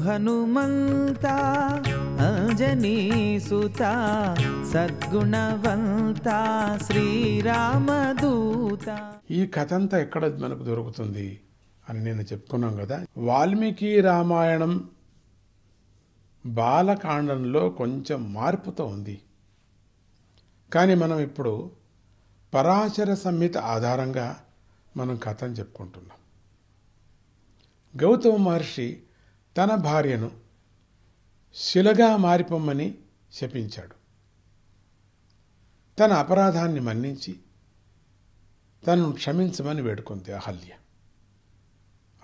హనుమంత అంజనీ సుత సద్గుణవంత శ్రీరామదూత. ఈ కథ అంతా ఎక్కడ మనకు దొరుకుతుంది అని నేను చెప్పుకున్నాం కదా. వాల్మీకి రామాయణం బాలకాండంలో కొంచెం మార్పుతో ఉంది. కానీ మనం ఇప్పుడు పరాశర సంహిత ఆధారంగా మనం కథను చెప్పుకుంటున్నాం. గౌతమ మహర్షి తన భార్యను శిలగా మారిపోమ్మని శపించాడు. తన అపరాధాన్ని మన్నించి తనను క్షమించమని వేడుకుంది అహల్య.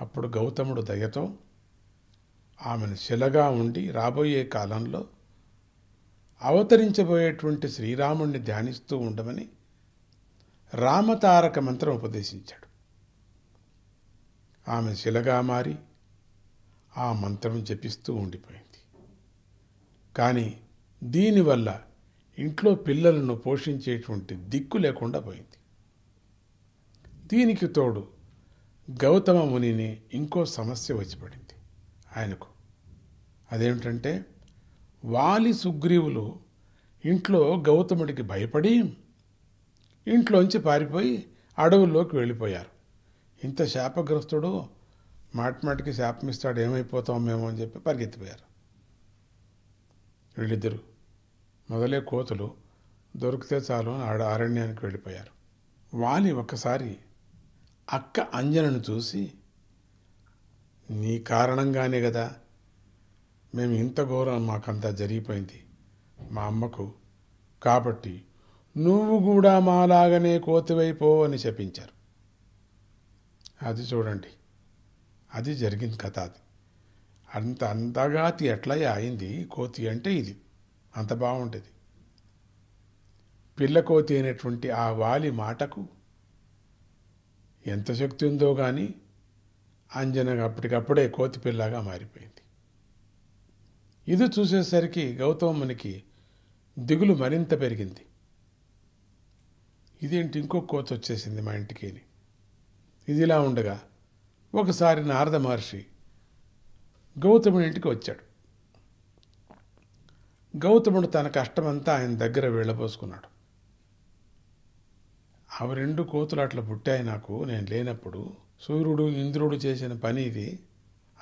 అప్పుడు గౌతముడు దయతో ఆమెను శిలగా ఉండి రాబోయే కాలంలో అవతరించబోయేటువంటి శ్రీరాముణ్ణి ధ్యానిస్తూ ఉండమని రామతారక మంత్రం ఉపదేశించాడు. ఆమె శిలగా మారి ఆ మంత్రం జపిస్తూ ఉండిపోయింది. కానీ దీనివల్ల ఇంట్లో పిల్లలను పోషించేటువంటి దిక్కు లేకుండా పోయింది. దీనికి తోడు గౌతమ మునిని ఇంకో సమస్య వచ్చిపడింది ఆయనకు. అదేమిటంటే వాలి సుగ్రీవులు ఇంట్లో గౌతముడికి భయపడి ఇంట్లోంచి పారిపోయి అడవుల్లోకి వెళ్ళిపోయారు. ఇంత శాపగ్రస్తుడు మాటిమాటికి శాపమిస్తాడు ఏమైపోతాం మేము అని చెప్పి పరిగెత్తిపోయారు. వీళ్ళిద్దరు మొదలే కోతులు దొరికితే చాలు ఆడ అరణ్యానికి వెళ్ళిపోయారు. వాలి ఒక్కసారి అక్క అంజనను చూసి నీ కారణంగానే కదా మేము ఇంత ఘోరం మాకంతా జరిగిపోయింది. మా అమ్మకు కాబట్టి నువ్వు కూడా మాలాగనే కోతివైపో అని చెప్పించారు అది చూడండి. అది జరిగింది కథ అది. అంత అంతగాతి ఎట్లా అయింది కోతి అంటే ఇది. అంత బాగుంటుంది. పిల్ల కోతి అయినటువంటి ఆ వాలి మాటకు ఎంత శక్తి ఉందో కానీ అంజన అప్పటికప్పుడే కోతి పిల్లగా మారిపోయింది. ఇది చూసేసరికి గౌతమునికి దిగులు మరింత పెరిగింది. ఇదేంటి ఇంకో కోతి వచ్చేసింది మా ఇంటికి ఇది ఇదిలా ఉండగా ఒకసారి నారద మహర్షి గౌతముడి ఇంటికి వచ్చాడు. గౌతముడు తన కష్టమంతా ఆయన దగ్గర వెళ్ళబోసుకున్నాడు. అవి రెండు కోతులు అట్లా పుట్టాయి నాకు నేను లేనప్పుడు సూర్యుడు ఇంద్రుడు చేసిన పని ఇది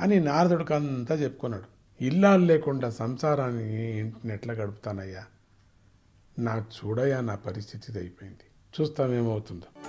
అని నారదుడికి అంతా చెప్పుకున్నాడు. ఇల్లాలు లేకుండా సంసారాన్ని ఇంటిని ఎట్లా గడుపుతానయ్యా? నాకు చూడయా నా పరిస్థితి అయిపోయింది చూస్తామేమవుతుందో